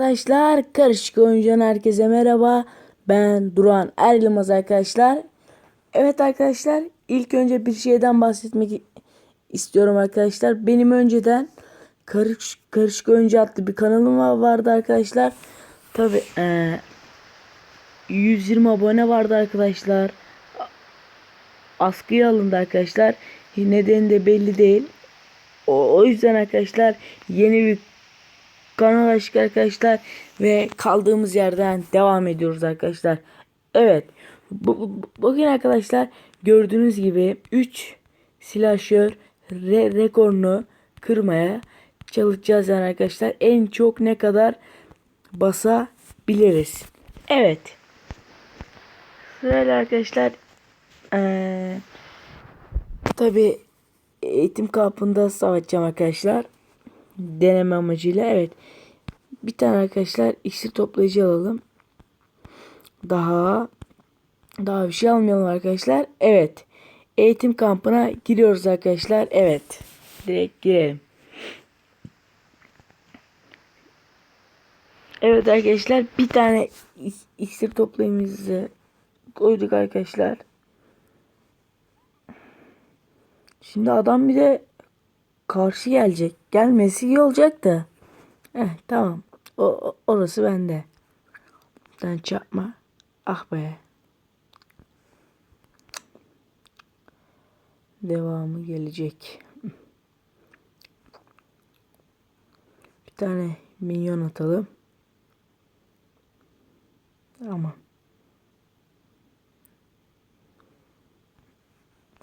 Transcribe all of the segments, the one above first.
Arkadaşlar karışık oyuncudan herkese merhaba. Ben Duran Erlimaz arkadaşlar. Evet arkadaşlar ilk önce bir şeyden bahsetmek istiyorum arkadaşlar. Benim önceden karışık, karışık oyuncu adlı bir kanalım var- vardı arkadaşlar. Tabi 120 abone vardı arkadaşlar. Askıya alındı arkadaşlar. Nedeni de belli değil. O, o yüzden arkadaşlar yeni bir kanal açtık arkadaşlar ve kaldığımız yerden devam ediyoruz arkadaşlar. Evet. Bu, bu- bugün arkadaşlar gördüğünüz gibi 3 silahşör re- rekorunu kırmaya çalışacağız yani arkadaşlar. En çok ne kadar basabiliriz. Evet. Sırayla arkadaşlar eee tabi eğitim kampında savaşacağım arkadaşlar. Deneme amacıyla evet. Bir tane arkadaşlar iksir toplayıcı alalım. Daha daha bir şey almayalım arkadaşlar. Evet. Eğitim kampına giriyoruz arkadaşlar. Evet. Direkt girelim. Evet arkadaşlar bir tane iksir toplayıcımızı koyduk arkadaşlar. Şimdi adam bir de karşı gelecek. Gelmesi iyi olacak da. Eh tamam. O, orası bende. Sen çarpma. Ah be. Devamı gelecek. Bir tane minyon atalım. Tamam.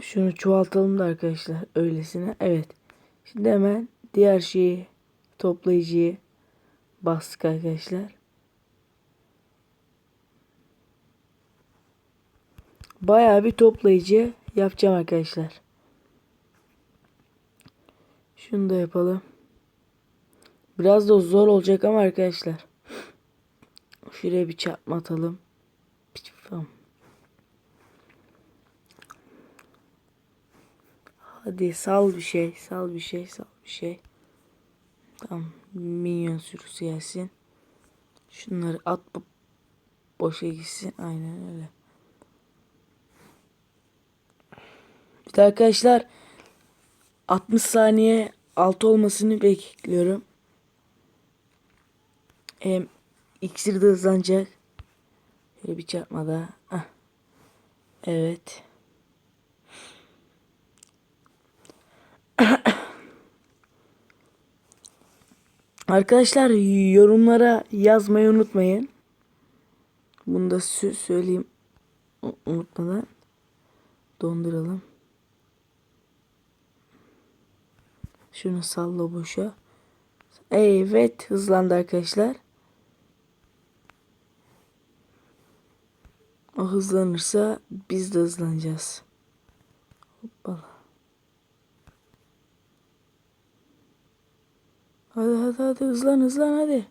Şunu çoğaltalım da arkadaşlar öylesine. Evet. Şimdi hemen diğer şeyi toplayıcıyı bastık arkadaşlar. Bayağı bir toplayıcı yapacağım arkadaşlar. Şunu da yapalım. Biraz da zor olacak ama arkadaşlar. Şuraya bir çarpma atalım. Tamam. Hadi sal bir şey, sal bir şey, sal bir şey. Tamam, minyon sürüsü gelsin. Şunları at boşa gitsin. Aynen öyle. Bir de arkadaşlar 60 saniye altı olmasını bekliyorum. Hem iksir de hızlanacak. Şöyle bir çarpma daha. Ah. Evet. Arkadaşlar yorumlara yazmayı unutmayın. Bunu da sö- söyleyeyim unutmadan. Donduralım. Şunu salla boşa. Evet hızlandı arkadaşlar. O hızlanırsa biz de hızlanacağız. Hoppala. Hadi hadi hadi hızlan hızlan hadi.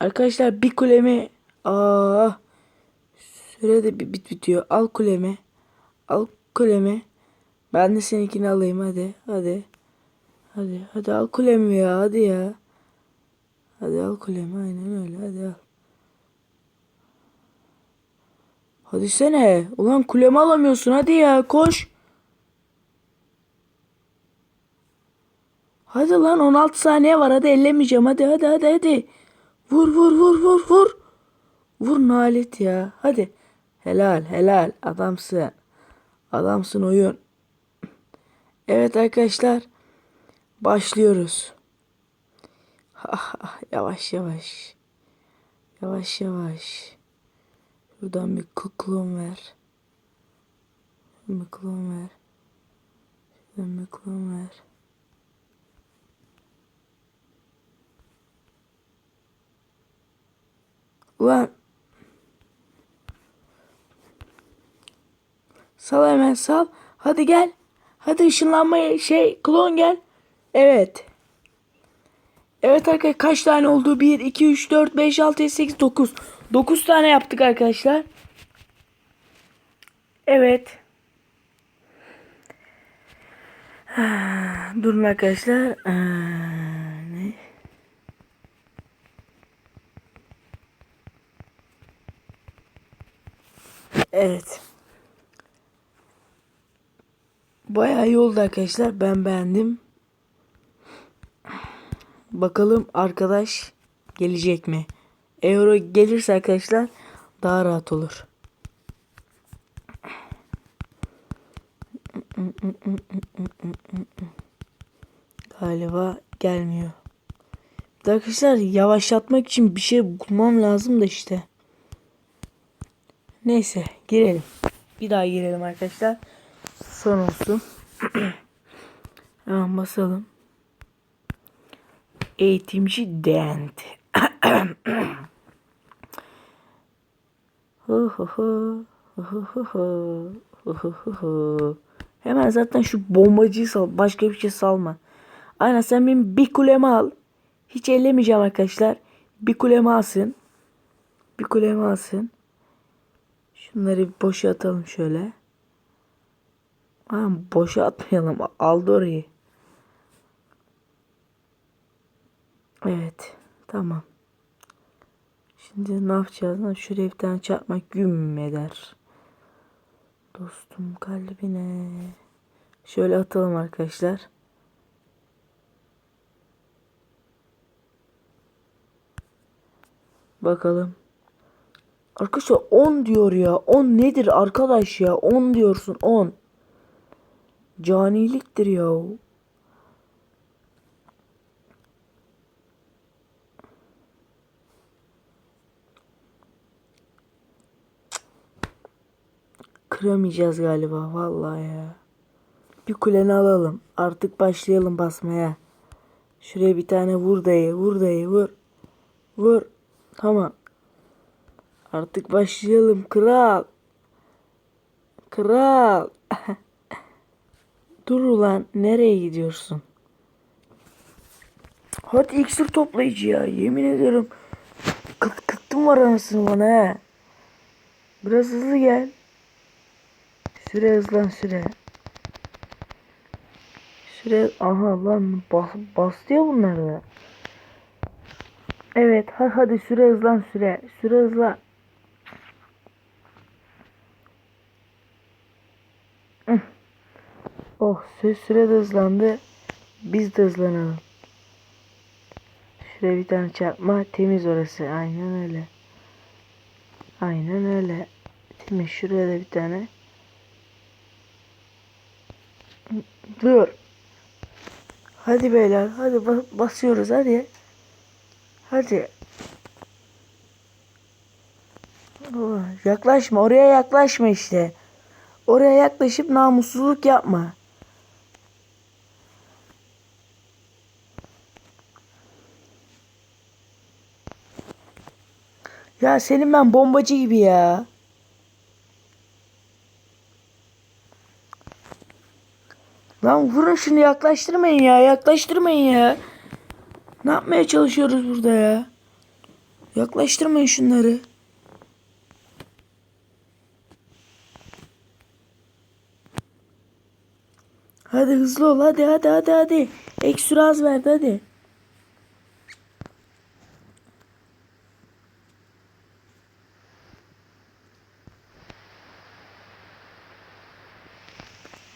Arkadaşlar bir kulemi aa sürede bir bit bitiyor. Al kulemi. Al kulemi. Ben de seninkini alayım hadi. Hadi. Hadi hadi al kulemi ya hadi ya. Hadi al kulemi aynen öyle hadi al. Hadi sene. Ulan kulemi alamıyorsun hadi ya koş. Hadi lan 16 saniye var hadi ellemeyeceğim hadi hadi hadi hadi. Vur vur vur vur vur. Vur nalet ya hadi. Helal helal adamsın. Adamsın oyun. Evet arkadaşlar. Başlıyoruz. yavaş yavaş. Yavaş yavaş. Şuradan bir kuklon ver. Bir klon ver. Bir klon ver. Ulan. Sal hemen sal. Hadi gel. Hadi ışınlanmaya şey klon gel. Evet. Evet arkadaşlar kaç tane oldu? 1, 2, 3, 4, 5, 6, 7, 8, 9. 9 tane yaptık arkadaşlar. Evet. Durun arkadaşlar. Ee, ne? Evet. Bayağı iyi oldu arkadaşlar. Ben beğendim. Bakalım arkadaş gelecek mi? Euro gelirse arkadaşlar daha rahat olur. Galiba gelmiyor. Arkadaşlar yavaşlatmak için bir şey bulmam lazım da işte. Neyse girelim. Bir daha girelim arkadaşlar. Son olsun. Hemen basalım. Eğitimci Dent. Hemen zaten şu bombacıyı sal. Başka bir şey salma. Aynen sen benim bir kulemi al. Hiç ellemeyeceğim arkadaşlar. Bir kulemi alsın. Bir kulemi alsın. Şunları bir boşa atalım şöyle. Aynen boşa atmayalım. Aldı orayı. Evet. Tamam. Şimdi ne yapacağız? Şuraya bir tane çarpmak güm eder. Dostum kalbine. Şöyle atalım arkadaşlar. Bakalım. Arkadaşlar 10 diyor ya. 10 nedir arkadaş ya? 10 diyorsun 10. Caniliktir ya. Kıramayacağız galiba vallahi ya. Bir kuleni alalım. Artık başlayalım basmaya. Şuraya bir tane vur dayı, vur dayı, vur. Vur. Tamam. Artık başlayalım kral. Kral. Dur ulan nereye gidiyorsun? Hadi iksir toplayıcı ya. Yemin ediyorum. Kıt kıttım var anasını bana he. Biraz hızlı gel. Süre hızlan süre. Süre aha lan bas, bastı ya bunlar da. Evet ha, hadi süre hızlan süre. Süre hızlan. Oh süre, süre de hızlandı. Biz de hızlanalım. Şuraya bir tane çarpma temiz orası. Aynen öyle. Aynen öyle. Temiz şuraya da bir tane. Dur. Hadi beyler hadi ba- basıyoruz hadi. Hadi. Oh, yaklaşma oraya yaklaşma işte. Oraya yaklaşıp namussuzluk yapma. Ya senin ben bombacı gibi ya. Lan vurun şunu yaklaştırmayın ya. Yaklaştırmayın ya. Ne yapmaya çalışıyoruz burada ya? Yaklaştırmayın şunları. Hadi hızlı ol. Hadi hadi hadi hadi. Ek süre az verdi hadi.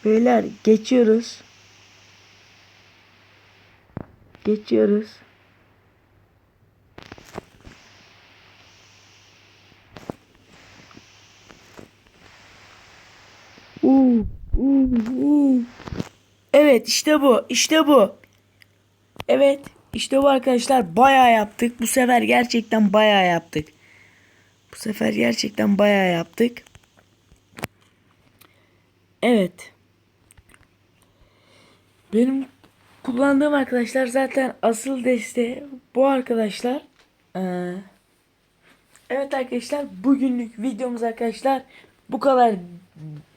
Beyler geçiyoruz. Geçiyoruz. Uu, uu, uu. Evet işte bu. işte bu. Evet işte bu arkadaşlar bayağı yaptık. Bu sefer gerçekten bayağı yaptık. Bu sefer gerçekten bayağı yaptık. Evet. Benim kullandığım arkadaşlar zaten asıl deste bu arkadaşlar. Ee, evet arkadaşlar bugünlük videomuz arkadaşlar bu kadar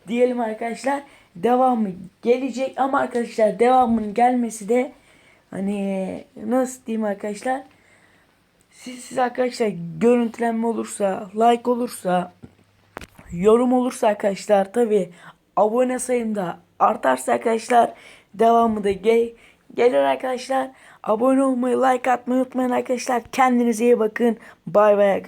diyelim arkadaşlar. Devamı gelecek ama arkadaşlar devamının gelmesi de hani nasıl diyeyim arkadaşlar siz, siz arkadaşlar görüntülenme olursa like olursa yorum olursa arkadaşlar tabi abone sayım da artarsa arkadaşlar devamı da gel gelir arkadaşlar. Abone olmayı like atmayı unutmayın arkadaşlar. Kendinize iyi bakın. Bay bay arkadaşlar.